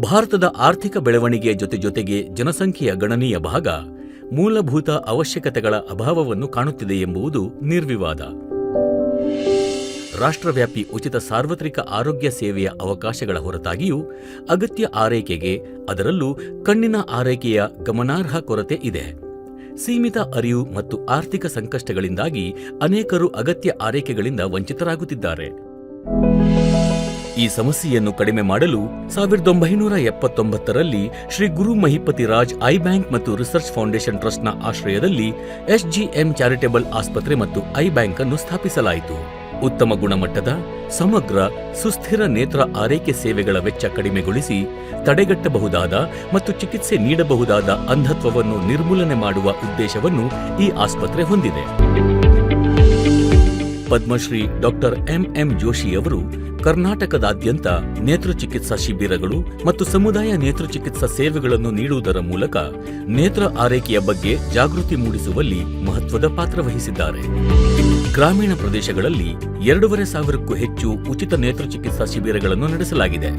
ಭಾರತದ ಆರ್ಥಿಕ ಬೆಳವಣಿಗೆಯ ಜೊತೆ ಜೊತೆಗೆ ಜನಸಂಖ್ಯೆಯ ಗಣನೀಯ ಭಾಗ ಮೂಲಭೂತ ಅವಶ್ಯಕತೆಗಳ ಅಭಾವವನ್ನು ಕಾಣುತ್ತಿದೆ ಎಂಬುದು ನಿರ್ವಿವಾದ. ರಾಷ್ಟ್ರವ್ಯಾಪಿ ಉಚಿತ ಸಾರ್ವತ್ರಿಕ ಆರೋಗ್ಯ ಸೇವೆಯ ಅವಕಾಶಗಳ ಹೊರತಾಗಿಯೂ ಅಗತ್ಯ ಆರೈಕೆಗೆ ಅದರಲ್ಲೂ ಕಣ್ಣಿನ ಆರೈಕೆಯ ಗಮನಾರ್ಹ ಕೊರತೆ ಇದೆ. ಸೀಮಿತ ಅರಿವು ಮತ್ತು ಆರ್ಥಿಕ ಸಂಕಷ್ಟಗಳಿಂದಾಗಿ ಅನೇಕರು ಅಗತ್ಯ ಆರೈಕೆಗಳಿಂದ ವಂಚಿತರಾಗುತ್ತಿದ್ದಾರೆ. ಈ ಸಮಸ್ಯೆಯನ್ನು ಕಡಿಮೆ ಮಾಡಲು ಸಾವಿರದ ಒಂಬೈನೂರ ಎಪ್ಪತ್ತೊಂಬತ್ತರಲ್ಲಿ ಶ್ರೀ ಗುರು ಮಹಿಪತಿ ರಾಜ್ ಐ ಬ್ಯಾಂಕ್ ಮತ್ತು ರಿಸರ್ಚ್ ಫೌಂಡೇಶನ್ ಟ್ರಸ್ಟ್ನ ಆಶ್ರಯದಲ್ಲಿ ಎಸ್ಜಿಎಂ ಚಾರಿಟೇಬಲ್ ಆಸ್ಪತ್ರೆ ಮತ್ತು ಐ ಬ್ಯಾಂಕ್ ಅನ್ನು ಸ್ಥಾಪಿಸಲಾಯಿತು. ಉತ್ತಮ ಗುಣಮಟ್ಟದ, ಸಮಗ್ರ, ಸುಸ್ಥಿರ ನೇತ್ರ ಆರೈಕೆ ಸೇವೆಗಳ ವೆಚ್ಚ ಕಡಿಮೆಗೊಳಿಸಿ ತಡೆಗಟ್ಟಬಹುದಾದ ಮತ್ತು ಚಿಕಿತ್ಸೆ ನೀಡಬಹುದಾದ ಅಂಧತ್ವವನ್ನು ನಿರ್ಮೂಲನೆ ಮಾಡುವ ಉದ್ದೇಶವನ್ನು ಈ ಆಸ್ಪತ್ರೆ ಹೊಂದಿದೆ. ಪದ್ಮಶ್ರೀ ಡಾಕ್ಟರ್ ಎಂಎಂ ಜೋಶಿ ಅವರು ನೇತ್ರ ಚಿಕಿತ್ಸಾ ಶಿಬಿರಗಳು ಮತ್ತು ಸಮುದಾಯ ನೇತ್ರಚಿಕಿತ್ಸಾ ಸೇವೆಗಳನ್ನು ನೀಡುವುದರ ಮೂಲಕ ನೇತ್ರ ಆರೈಕೆಯ ಬಗ್ಗೆ ಜಾಗೃತಿ ಮೂಡಿಸುವಲ್ಲಿ ಮಹತ್ವದ ಪಾತ್ರ ವಹಿಸಿದ್ದಾರೆ. ಗ್ರಾಮೀಣ ಪ್ರದೇಶಗಳಲ್ಲಿ ಎರಡೂವರೆ ಸಾವಿರಕ್ಕೂ ಹೆಚ್ಚು ಉಚಿತ ನೇತ್ರಚಿಕಿತ್ಸಾ ಶಿಬಿರಗಳನ್ನು ನಡೆಸಲಾಗಿದೆ.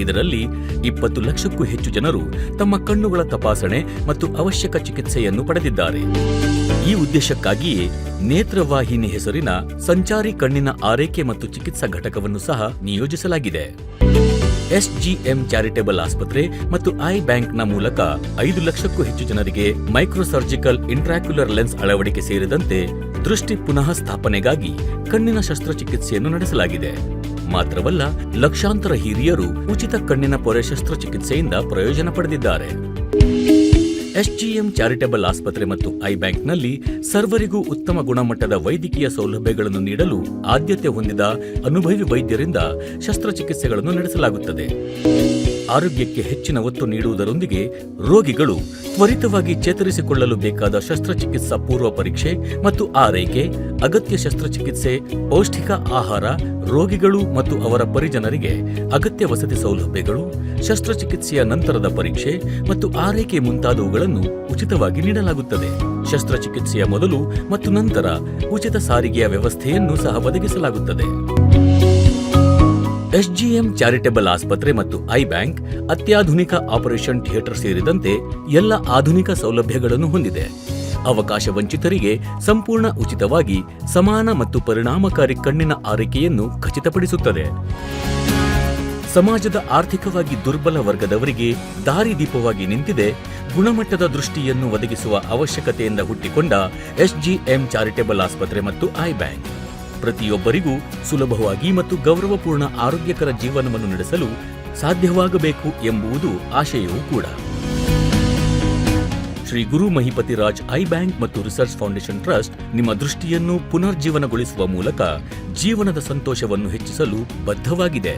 ಇದರಲ್ಲಿ ಇಪ್ಪತ್ತು ಲಕ್ಷಕ್ಕೂ ಹೆಚ್ಚು ಜನರು ತಮ್ಮ ಕಣ್ಣುಗಳ ತಪಾಸಣೆ ಮತ್ತು ಅವಶ್ಯಕ ಚಿಕಿತ್ಸೆಯನ್ನು ಪಡೆದಿದ್ದಾರೆ. ಈ ಉದ್ದೇಶಕ್ಕಾಗಿಯೇ ನೇತ್ರವಾಹಿನಿ ಹೆಸರಿನ ಸಂಚಾರಿ ಕಣ್ಣಿನ ಆರೈಕೆ ಮತ್ತು ಚಿಕಿತ್ಸಾ ಘಟಕವನ್ನು ಸಹ ನಿಯೋಜಿಸಲಾಗಿದೆ. ಎಸ್ಜಿಎಂ ಚಾರಿಟೇಬಲ್ ಆಸ್ಪತ್ರೆ ಮತ್ತು ಐ ಬ್ಯಾಂಕ್ನ ಮೂಲಕ ಐದು ಲಕ್ಷಕ್ಕೂ ಹೆಚ್ಚು ಜನರಿಗೆ ಮೈಕ್ರೋಸರ್ಜಿಕಲ್ ಇಂಟ್ರಾಕ್ಯುಲರ್ ಲೆನ್ಸ್ ಅಳವಡಿಕೆ ಸೇರಿದಂತೆ ದೃಷ್ಟಿ ಪುನಃ ಸ್ಥಾಪನೆಗಾಗಿ ಕಣ್ಣಿನ ಶಸ್ತ್ರಚಿಕಿತ್ಸೆಯನ್ನು ನಡೆಸಲಾಗಿದೆ. ಮಾತ್ರವಲ್ಲ, ಲಕ್ಷಾಂತರ ಹಿರಿಯರು ಉಚಿತ ಕಣ್ಣಿನ ಪೊರೆ ಶಸ್ತ್ರಚಿಕಿತ್ಸೆಯಿಂದ ಪ್ರಯೋಜನ ಪಡೆದಿದ್ದಾರೆ. ಎಸ್ಜಿಎಂ ಚಾರಿಟಬಲ್ ಆಸ್ಪತ್ರೆ ಮತ್ತು ಐ ಬ್ಯಾಂಕ್ನಲ್ಲಿ ಸರ್ವರಿಗೂ ಉತ್ತಮ ಗುಣಮಟ್ಟದ ವೈದ್ಯಕೀಯ ಸೌಲಭ್ಯಗಳನ್ನು ನೀಡಲು ಆದ್ಯತೆ ಹೊಂದಿದ ಅನುಭವಿ ವೈದ್ಯರಿಂದ ಶಸ್ತ್ರಚಿಕಿತ್ಸೆಗಳನ್ನು ನಡೆಸಲಾಗುತ್ತದೆ. ಆರೋಗ್ಯಕ್ಕೆ ಹೆಚ್ಚಿನ ಒತ್ತು ನೀಡುವುದರೊಂದಿಗೆ ರೋಗಿಗಳು ತ್ವರಿತವಾಗಿ ಚೇತರಿಸಿಕೊಳ್ಳಲು ಬೇಕಾದ ಶಸ್ತ್ರಚಿಕಿತ್ಸಾ ಪೂರ್ವ ಪರೀಕ್ಷೆ ಮತ್ತು ಆರೈಕೆ, ಅಗತ್ಯ ಶಸ್ತ್ರಚಿಕಿತ್ಸೆ, ಪೌಷ್ಟಿಕ ಆಹಾರ, ರೋಗಿಗಳು ಮತ್ತು ಅವರ ಪರಿಜನರಿಗೆ ಅಗತ್ಯ ವಸತಿ ಸೌಲಭ್ಯಗಳು, ಶಸ್ತ್ರಚಿಕಿತ್ಸೆಯ ನಂತರದ ಪರೀಕ್ಷೆ ಮತ್ತು ಆರೈಕೆ ಮುಂತಾದವುಗಳನ್ನು ಉಚಿತವಾಗಿ ನೀಡಲಾಗುತ್ತದೆ. ಶಸ್ತ್ರಚಿಕಿತ್ಸೆಯ ಮೊದಲು ಮತ್ತು ನಂತರ ಉಚಿತ ಸಾರಿಗೆಯ ವ್ಯವಸ್ಥೆಯನ್ನು ಸಹ ಒದಗಿಸಲಾಗುತ್ತದೆ. ಎಸ್ಜಿಎಂ ಚಾರಿಟೇಬಲ್ ಆಸ್ಪತ್ರೆ ಮತ್ತು ಐ ಬ್ಯಾಂಕ್ ಅತ್ಯಾಧುನಿಕ ಆಪರೇಷನ್ ಥಿಯೇಟರ್ ಸೇರಿದಂತೆ ಎಲ್ಲ ಆಧುನಿಕ ಸೌಲಭ್ಯಗಳನ್ನು ಹೊಂದಿದೆ. ಅವಕಾಶ ವಂಚಿತರಿಗೆ ಸಂಪೂರ್ಣ ಉಚಿತವಾಗಿ ಸಮಾನ ಮತ್ತು ಪರಿಣಾಮಕಾರಿ ಕಣ್ಣಿನ ಆರೈಕೆಯನ್ನು ಖಚಿತಪಡಿಸುತ್ತದೆ. ಸಮಾಜದ ಆರ್ಥಿಕವಾಗಿ ದುರ್ಬಲ ವರ್ಗದವರಿಗೆ ದಾರಿದೀಪವಾಗಿ ನಿಂತಿದೆ. ಗುಣಮಟ್ಟದ ದೃಷ್ಟಿಯನ್ನು ಒದಗಿಸುವ ಅವಶ್ಯಕತೆಯಿಂದ ಹುಟ್ಟಿಕೊಂಡ ಎಸ್ಜಿಎಂ ಚಾರಿಟೇಬಲ್ ಆಸ್ಪತ್ರೆ ಮತ್ತು ಐ ಬ್ಯಾಂಕ್. ಪ್ರತಿಯೊಬ್ಬರಿಗೂ ಸುಲಭವಾಗಿ ಮತ್ತು ಗೌರವಪೂರ್ಣ ಆರೋಗ್ಯಕರ ಜೀವನವನ್ನು ನಡೆಸಲು ಸಾಧ್ಯವಾಗಬೇಕು ಎಂಬುದು ಆಶಯವೂ ಕೂಡ. ಶ್ರೀ ಗುರು ಮಹಿಪತಿ ರಾಜ್ ಐ ಬ್ಯಾಂಕ್ ಮತ್ತು ರಿಸರ್ಚ್ ಫೌಂಡೇಶನ್ ಟ್ರಸ್ಟ್ ನಿಮ್ಮ ದೃಷ್ಟಿಯನ್ನು ಪುನರ್ಜೀವನಗೊಳಿಸುವ ಮೂಲಕ ಜೀವನದ ಸಂತೋಷವನ್ನು ಹೆಚ್ಚಿಸಲು ಬದ್ಧವಾಗಿದೆ.